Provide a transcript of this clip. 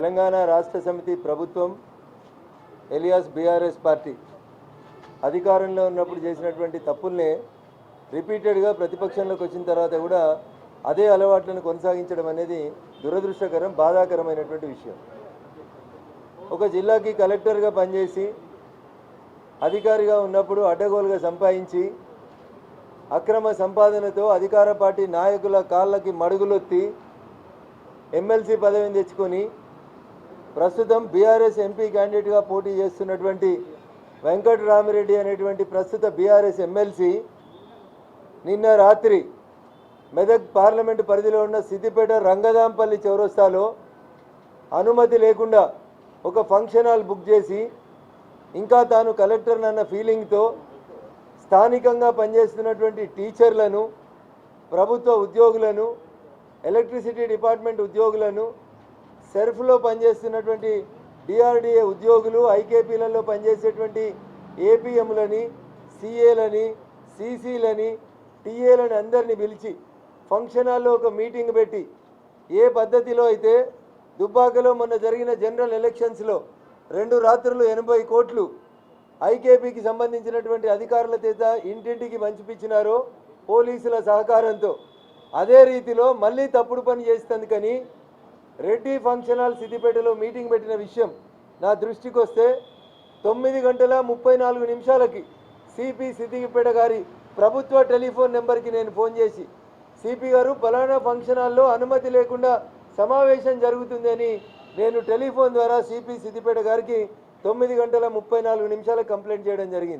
తెలంగాణ రాష్ట్ర సమితి ప్రభుత్వం ఎలియాస్ బీఆర్ఎస్ పార్టీ అధికారంలో ఉన్నప్పుడు చేసినటువంటి తప్పుల్నే రిపీటెడ్గా ప్రతిపక్షంలోకి వచ్చిన తర్వాత కూడా అదే అలవాట్లను కొనసాగించడం అనేది దురదృష్టకరం బాధాకరమైనటువంటి విషయం. ఒక జిల్లాకి కలెక్టర్గా పనిచేసి అధికారిగా ఉన్నప్పుడు అడ్డగోలుగా సంపాదించి అక్రమ సంపాదనతో అధికార పార్టీ నాయకుల కాళ్ళకి మడుగులొత్తి ఎమ్మెల్సీ పదవిని తెచ్చుకొని ప్రస్తుతం బీఆర్ఎస్ ఎంపీ క్యాండిడేట్గా పోటీ చేస్తున్నటువంటి వెంకటరామిరెడ్డి అనేటువంటి ప్రస్తుత బీఆర్ఎస్ ఎమ్మెల్సీ నిన్న రాత్రి మెదక్ పార్లమెంటు పరిధిలో ఉన్న సిద్దిపేట రంగదాంపల్లి చౌరస్తాలో అనుమతి లేకుండా ఒక ఫంక్షన్ హాల్ బుక్ చేసి ఇంకా తాను కలెక్టర్నన్న ఫీలింగ్తో స్థానికంగా పనిచేస్తున్నటువంటి టీచర్లను ప్రభుత్వ ఉద్యోగులను ఎలక్ట్రిసిటీ డిపార్ట్మెంట్ ఉద్యోగులను సెర్ఫ్లో పనిచేస్తున్నటువంటి డిఆర్డిఏ ఉద్యోగులు ఐకేపీలలో పనిచేసేటువంటి ఏపీఎంలని సిఏలని సీసీలని టీఏలని అందరినీ పిలిచి ఫంక్షన్ హాల్లో ఒక మీటింగ్ పెట్టి ఏ పద్ధతిలో అయితే దుబ్బాకలో మొన్న జరిగిన జనరల్ ఎలక్షన్స్లో రెండు రాత్రులు ఎనభై కోట్లు ఐకేపీకి సంబంధించినటువంటి అధికారుల చేత ఇంటింటికి పంచిపించినారో పోలీసుల సహకారంతో. అదే రీతిలో మళ్ళీ తప్పుడు పని చేస్తుంది కానీ రెడ్డి ఫంక్షన్ హాల్ సిద్దిపేటలో మీటింగ్ పెట్టిన విషయం నా దృష్టికి వస్తే తొమ్మిది గంటల ముప్పై నాలుగు నిమిషాలకి సిపి సిద్దిపేట గారి ప్రభుత్వ టెలిఫోన్ నెంబర్కి నేను ఫోన్ చేసి సిపి గారు ఫలానా ఫంక్షన్ హాల్లో అనుమతి లేకుండా సమావేశం జరుగుతుందని నేను టెలిఫోన్ ద్వారా సిపి సిద్దిపేట గారికి తొమ్మిది గంటల ముప్పై నాలుగు నిమిషాలకు కంప్లైంట్ చేయడం జరిగింది.